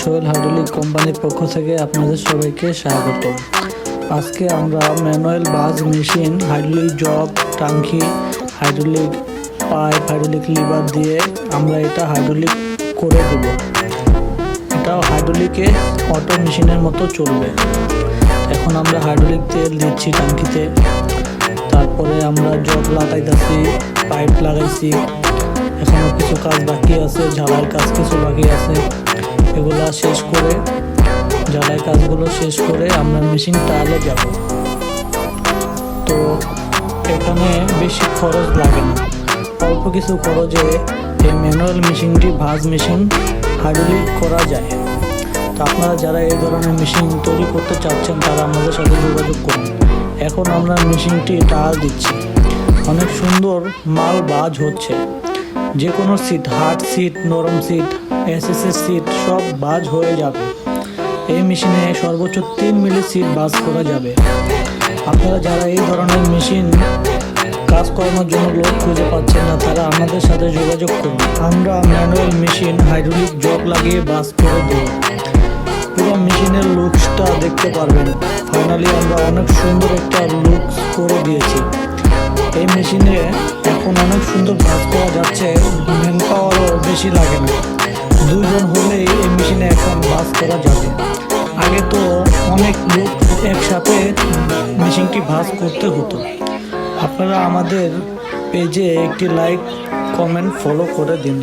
Sohel hydraulic কোম্পানির পক্ষ থেকে আপনাদের সবাইকে স্বাগত। আজকে আমরা ম্যানুয়াল বাজ মেশিন, হাইড্রোলিক জব, টাঙ্কি, হাইড্রোলিক পাইপ, হাইড্রোলিক লিভার দিয়ে আমরা এটা হাইড্রোলিক করে দেব। এটাও হাইড্রোলিকে অটো মেশিনের মতো চলবে। এখন আমরা হাইড্রোলিক তেল দিচ্ছি টাঙ্কিতে। তারপরে আমরা জব লাগাইতেছি, পাইপ লাগাইছি। এখনও কিছু কাজ বাকি আছে ঝালাই কাজ কিছু বাকি আছে। এগুলা শেষ করে ঝালাই কাজগুলো শেষ করে আমরা মেশিন টালে যাব। তো এখানে বেশি খরচ লাগে না। অল্প কিছু খরচে এই ম্যানুয়াল মেশিনটি ভাজ মেশিন হাইড্রোলিক করা যায়। তো আপনারা যারা এই ধরনের মেশিন তৈরি করতে চাচ্ছেন, তারা আমাদের সাথে যোগাযোগ করুন। এখন আমরা মেশিনটি টাল দিচ্ছি। অনেক সুন্দর মাল বাজ হচ্ছে। যে কোনো সিট হার্ড সিট নরম সিট এসএসএস সিট সব বাজ হয়ে যাবে। এই মেশিনে সর্বোচ্চ তিন মিলি সিট বাজ করা যাবে। আপনারা যারা এই ধরনের মেশিন কাজ করানোর জন্য লোক খুঁজে পাচ্ছেন না, তারা আমাদের সাথে যোগাযোগ করুন। আমরা ম্যানুয়াল মেশিন, হাইড্রোলিক জগ লাগিয়ে বাস করে দেব। পুরো মেশিনের লুকসটা দেখতে পারবেন। ফাইনালি আমরা অনেক সুন্দর একটা লুকস করে দিয়েছি। এই মেশিনে এখন অনেক সুন্দর কাজ করা যাচ্ছে। ম্যান পাওয়ারও বেশি লাগে না। দুজন হলে এই মেশিনে এখন বাস করা যাবে। আগে তো অনেক লোক একসাথে মেশিনটি ভাজ করতে হতো। আপনারা আমাদের পেজে একটি লাইক কমেন্ট ফলো করে দিন।